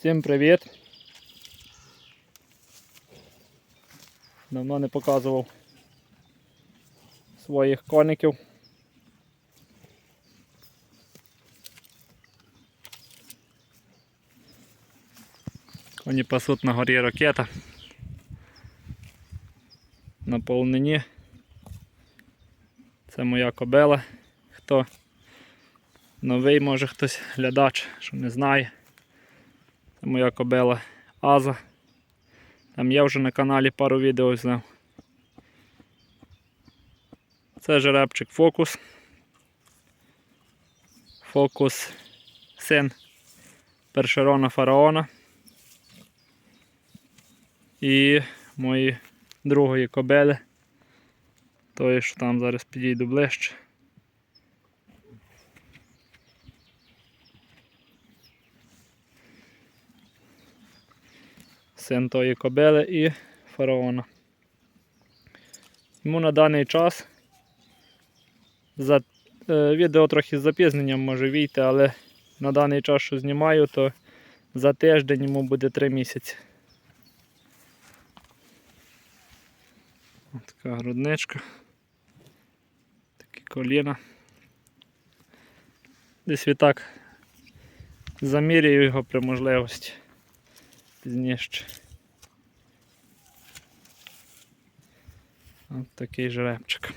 Всім привіт! Давно не показував своїх коників. Коні пасуть на горі ракета. На полонині. Це моя кобела. Хто новий, може хтось глядач, що не знає. Це моя кобела Аза. Там є вже на каналі пару відео зняв. Це жеребчик Фокус. Фокус син першерона фараона. І мої другої кобели. Тої, що там зараз підійду ближче. Син тої кобили і фараона. Йому на даний час за, е, відео трохи з запізненням може війти, але на даний час, що знімаю, то за тиждень йому буде 3 місяці. Така грудничка. Такі коліна. Десь відтак замірюю його при можливості пізніше. Ось такий жеребчик.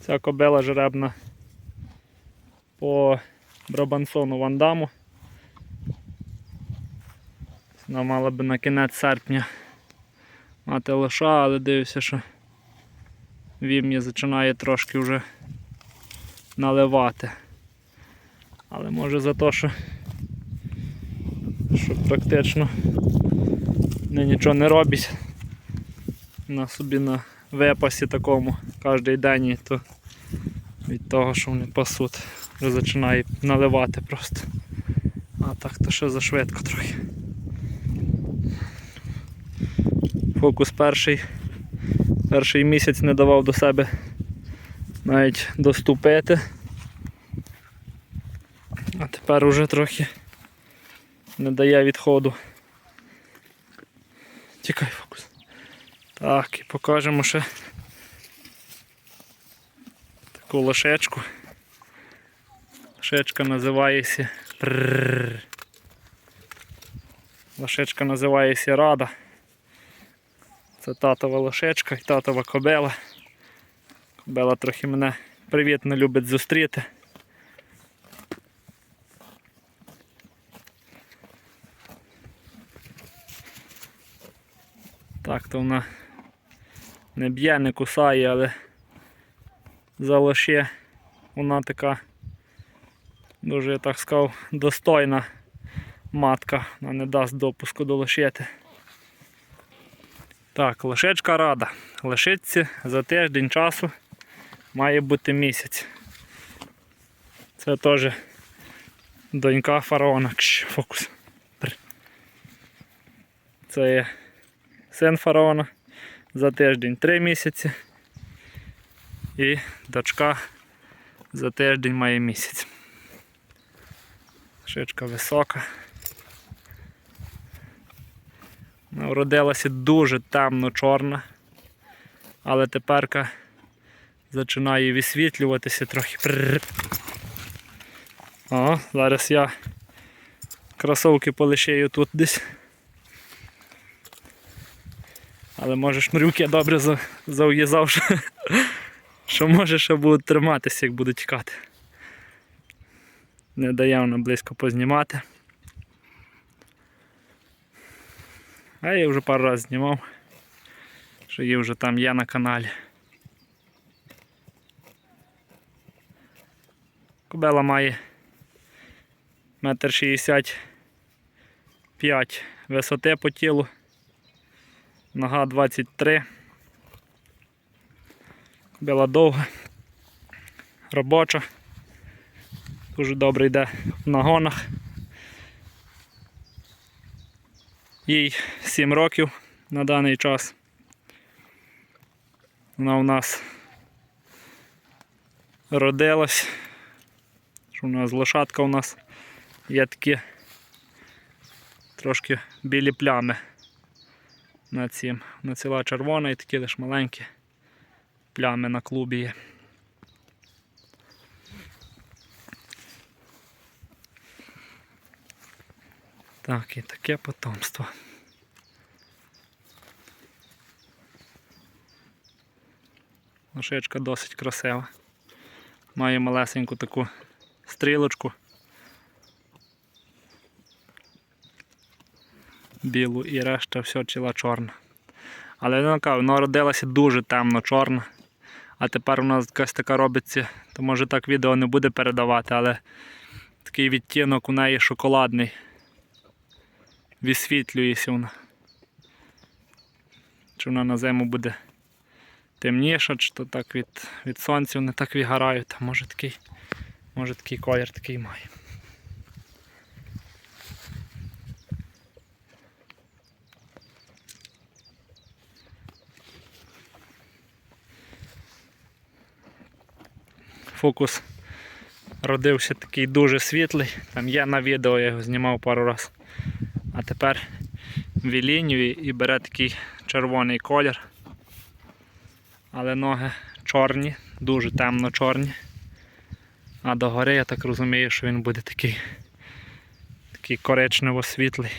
Ця кобила жеребна по Брабансону Вандаму. Вона мала би на кінець серпня мати лоша, але дивлюся, що вім'я починає трошки вже наливати. Але може за те, що, що практично не нічого не робить на собі на випасі такому кожен день, і то від того, що вони пасуть, вже починає наливати просто. А так то ще зашвидко трохи. Фокус перший. Перший місяць не давав до себе навіть доступити. А тепер уже трохи не дає відходу. Тікай фокус. Так, і покажемо ще таку лошечку. Лошечка називається. Лошечка називається Рада. Це татова лошечка і татова кобела. Кобела трохи мене привітно любить зустріти. Так, то вона не б'є, не кусає, але за лоше вона така дуже, я так сказав, достойна матка. Вона не дасть допуску до лошети. Так, лошечка рада. Лошиці за тиждень часу має бути місяць. Це теж донька фараона. Кш, Фокус. Це є син фараона за тиждень 3 місяці. І дочка за тиждень має місяць. Лошичка висока. Вродилася дуже темно-чорна, але теперка починає висвітлюватися трохи. О, зараз я кросовки полишаю тут десь. Але може шнурюки добре зав'язав, що, що може ще будуть триматися, як буду тікати. Не дає вона близько познімати. А я вже пару разів знімав, що її вже там є на каналі. Кобела має метр шістдесят п'ять висоти по тілу, нога 23. Кобила довга, робоча, дуже добре йде в нагонах. Їй 7 років на даний час. Вона у нас родилась. У нас лошадка у нас є такі трошки білі плями на цім. Вона ціла червона і такі лише маленькі плями на клубі є. Так, і таке потомство. Лошечка досить красива. Має малесеньку таку стрілочку. Білу і решта все ціла чорна. Але ну, кажу, вона родилася дуже темно чорна. А тепер у нас якась така робиться, то може так відео не буде передавати, але такий відтінок у неї шоколадний. Висвітлюється вона. Чи вона на зиму буде темніша, чи то так від, від сонця не так вигорають, а може такий, може такий колір такий має. Фокус родився такий дуже світлий. Там є на відео, я його знімав пару разів. Тепер вілінює і бере такий червоний колір. Але ноги чорні, дуже темно чорні. А догори я так розумію, що він буде такий, такий коричнево-світлий.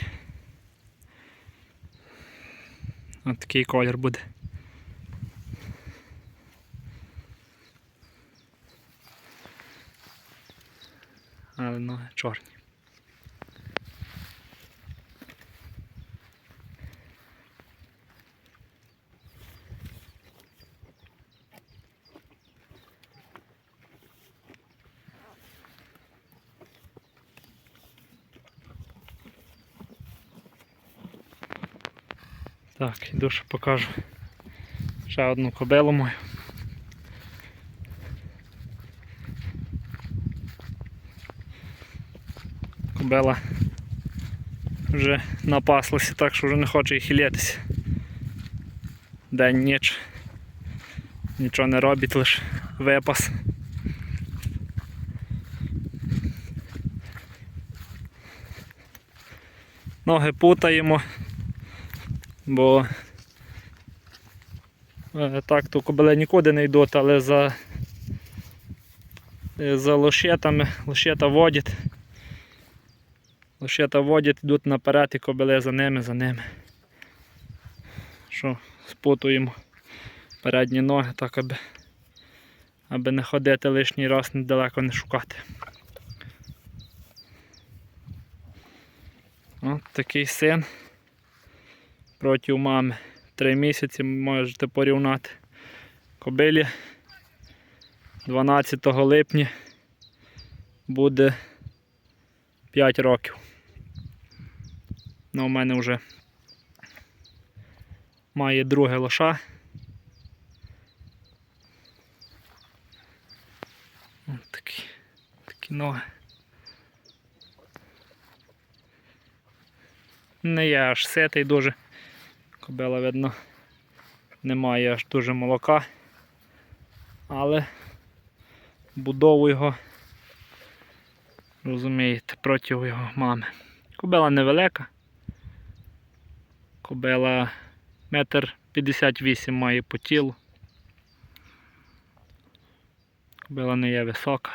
Ось такий колір буде. Але ноги чорні. Так, іду ще покажу ще одну кобилу мою. Кобила вже напаслася, так що вже не хоче і хилятися. День ніч. Нічого не робить, лише випас. Ноги путаємо, бо е, так то кобили нікуди не йдуть, але за, е, за лошетами, лошета водять. Лошета водять, йдуть наперед і кобили за ними, за ними. Що спутуємо передні ноги, так аби, аби не ходити лишній раз недалеко не шукати. От такий син проти мами. Три місяці можете порівняти. Кобилі 12 липня буде 5 років. Ну, у мене вже має друге лоша. Ось такі, такі ноги. Не є аж ситий дуже. Кобила, видно, немає аж дуже молока. Але будову його, розумієте, проти його мами. Кобила невелика. Кобила метр 58 має по тілу. Кобила не є висока.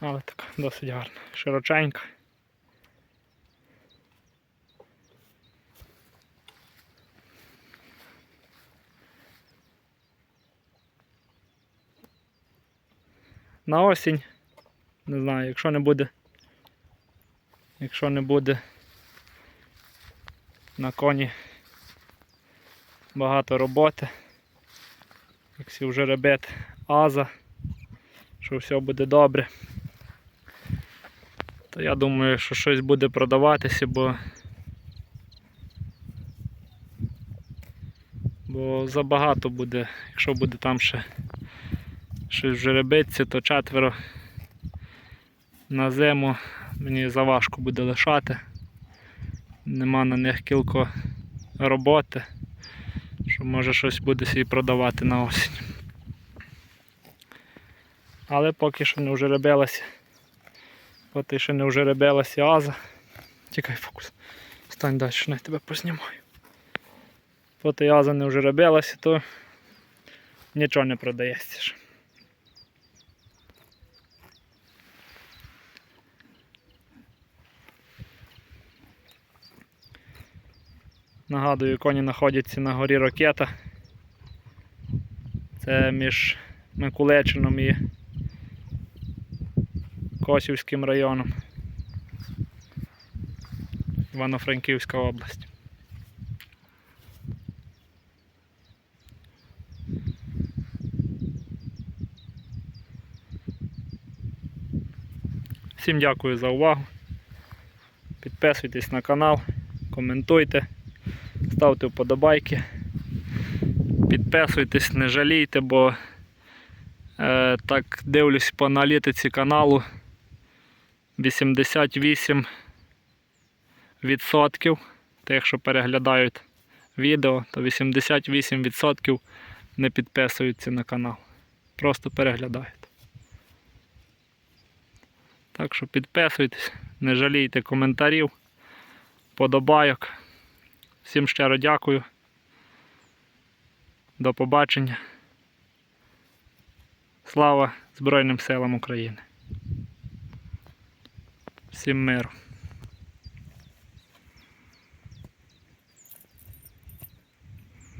Але така досить гарна, широченька. На осінь, не знаю, якщо не буде, якщо не буде на коні багато роботи, як всі вже робити аза, що все буде добре то я думаю, що щось буде продаватися, бо бо забагато буде, якщо буде там ще щось вже робитися, то четверо На зиму мені заважко буде лишати. Нема на них кілко роботи, що може щось буде собі продавати на осінь. Але поки що не вже ребилася. Поки що не вже ребилася аза. Тікай фокус. Стань далі, не тебе познімаю. Поки аза не вже ребилася, то нічого не продається. Нагадую, коні знаходяться на горі Ракета. Це між Микулечином і Косівським районом. Івано-Франківська область. Всім дякую за увагу. Підписуйтесь на канал, коментуйте, ставте вподобайки. Підписуйтесь, не жалійте, бо е, так дивлюсь по аналітиці каналу 88 відсотків тих, що переглядають відео, то 88% не підписуються на канал. Просто переглядають. Так що підписуйтесь, не жалійте коментарів, подобайок. Всім щиро дякую. До побачення. Слава Збройним силам України. Всім миру.